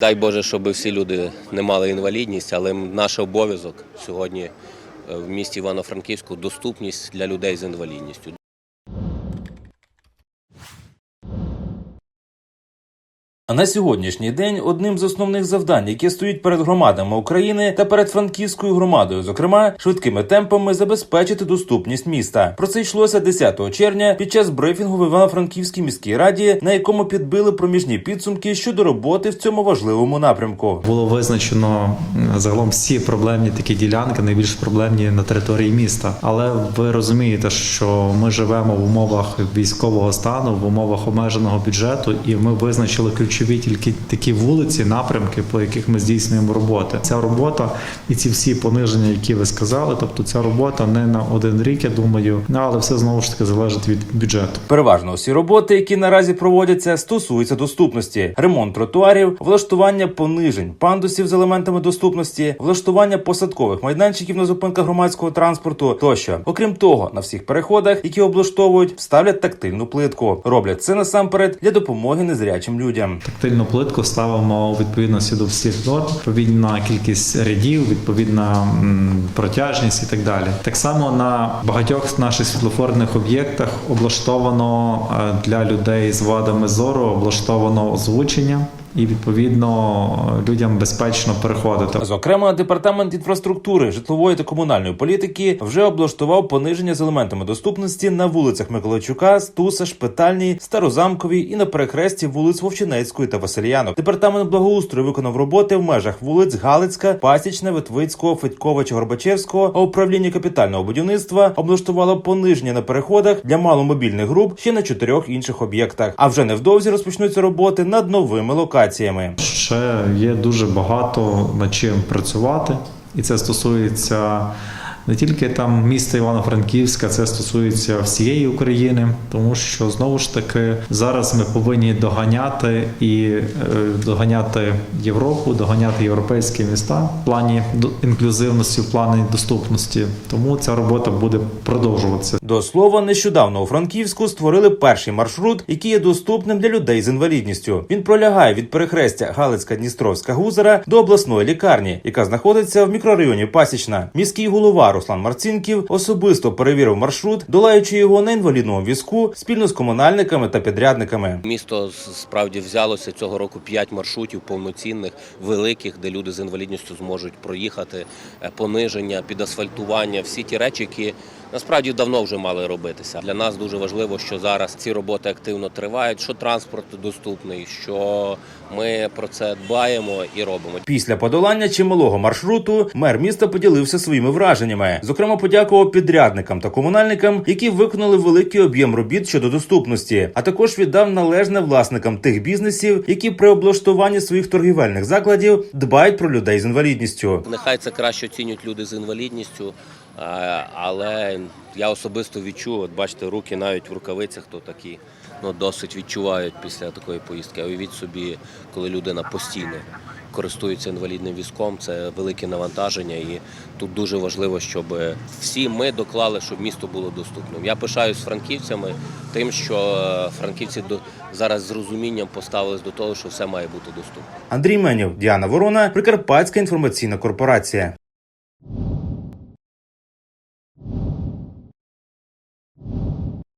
Дай Боже, щоб всі люди не мали інвалідність, але наш обов'язок сьогодні е, в місті Івано-Франківську доступність для людей з інвалідністю. А на сьогоднішній день одним з основних завдань, які стоїть перед громадами України та перед франківською громадою, зокрема швидкими темпами забезпечити доступність міста. Про це йшлося 10 червня під час брифінгу в Івано-Франківській міській раді, на якому підбили проміжні підсумки щодо роботи в цьому важливому напрямку. Було визначено загалом всі проблемні такі ділянки, найбільш проблемні на території міста. Але ви розумієте, що ми живемо в умовах військового стану, в умовах обмеженого бюджету, і ми визначили ключові тільки такі вулиці, напрямки, по яких ми здійснюємо роботи. Ця робота і ці всі пониження, які ви сказали, тобто ця робота не на один рік, я думаю, ну, але все знову ж таки залежить від бюджету. Переважно всі роботи, які наразі проводяться, стосуються доступності: ремонт тротуарів, влаштування понижень, пандусів з елементами доступності, влаштування посадкових майданчиків на зупинках громадського транспорту тощо. Окрім того, на всіх переходах, які облаштовують, вставлять тактильну плитку. Роблять це насамперед для допомоги незрячим людям. Тактильну плитку ставимо у відповідності до всіх норм, відповідна кількість рядів, відповідна протяжність і так далі. Так само на багатьох наших світлофорних об'єктах облаштовано е, для людей з вадами зору облаштовано озвучення. І відповідно людям безпечно переходити. Зокрема, департамент інфраструктури, житлової та комунальної політики вже облаштував пониження з елементами доступності на вулицях Миколайчука, Стуса, Шпитальній, Старозамковій і на перехресті вулиць Вовчинецької та Васильянок. Департамент благоустрою виконав роботи в межах вулиць Галицька, Пасічна, Витвицького, Федьковича, Горбачевського. А управління капітального будівництва облаштувало пониження на переходах для маломобільних груп ще на чотирьох інших об'єктах. А вже невдовзі розпочнуться роботи над новими локаціями. Ще є дуже багато над чим працювати, і це стосується не тільки там міста Івано-Франківська, це стосується всієї України, тому що знову ж таки зараз ми повинні доганяти і е, доганяти Європу, доганяти європейські міста в плані інклюзивності, в плані доступності. Тому ця робота буде продовжуватися. До слова, нещодавно у Франківську створили перший маршрут, який є доступним для людей з інвалідністю. Він пролягає від перехрестя Галицька Дністровська Гузера до обласної лікарні, яка знаходиться в мікрорайоні Пасічна. Міський голова Руслан Марцінків особисто перевірив маршрут, долаючи його на інвалідному візку спільно з комунальниками та підрядниками. Місто справді взялося цього року п'ять маршрутів повноцінних, великих, де люди з інвалідністю зможуть проїхати, е, пониження, підасфальтування, всі ті речі, які насправді давно вже мали робитися. Для нас дуже важливо, що зараз ці роботи активно тривають, що транспорт доступний, що ми про це дбаємо і робимо. Після подолання чималого маршруту мер міста поділився своїми враженнями. Зокрема, подякував підрядникам та комунальникам, які виконали великий об'єм робіт щодо доступності, а також віддав належне власникам тих бізнесів, які при облаштуванні своїх торгівельних закладів дбають про людей з інвалідністю. Нехай це краще оцінюють люди з інвалідністю, але я особисто відчув, от бачите, руки навіть в рукавицях, то такі ну, досить відчувають після такої поїздки. А уявіть собі, коли людина постійно користується інвалідним візком, це велике навантаження, і тут дуже важливо, щоб всі ми доклали, щоб місто було доступним. Я пишаюсь франківцями тим, що е, франківці зараз з розумінням поставились до того, що все має бути доступно. Андрій Менєв, Діана Ворона, Прикарпатська інформаційна корпорація.